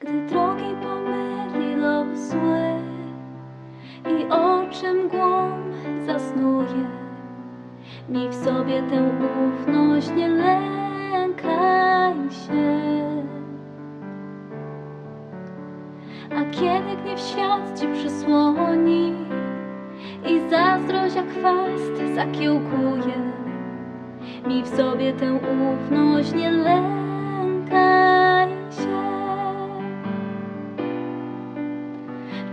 Gdy drogi pomyli los zły i oczem głąb zasnuje, mi w sobie tę ufność nie lękaj się. A kiedy gniew świat ci przysłoni i zazdrość jak chwast zakiełkuje, mi w sobie tę ufność nie lękaj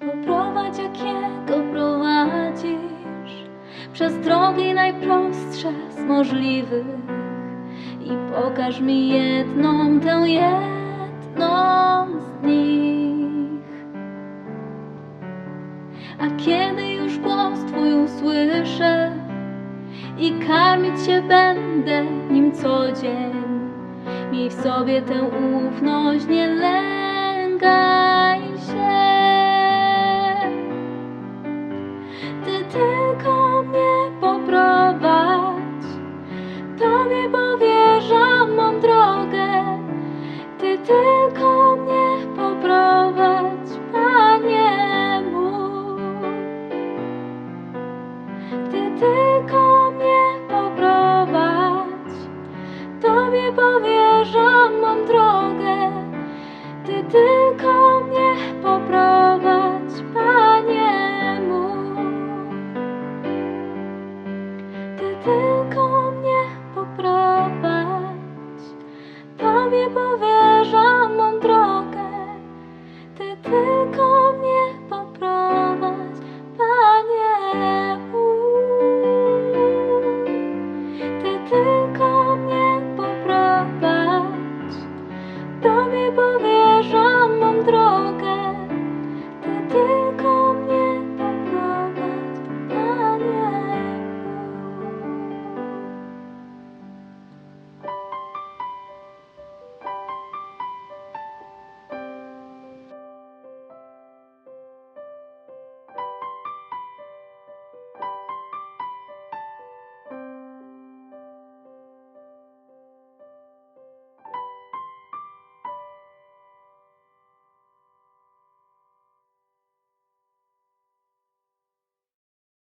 Poprowadź jakiego prowadzisz przez drogi najprostsze z możliwych i pokaż mi jedną, tę jedną z nich. A kiedy już głos Twój usłyszę i karmić się będę nim co dzień, Miej w sobie tę ufność, nie lękaj tylko mnie poprowadź, Tobie powierzam mą drogę. Ty tylko mnie poprowadź,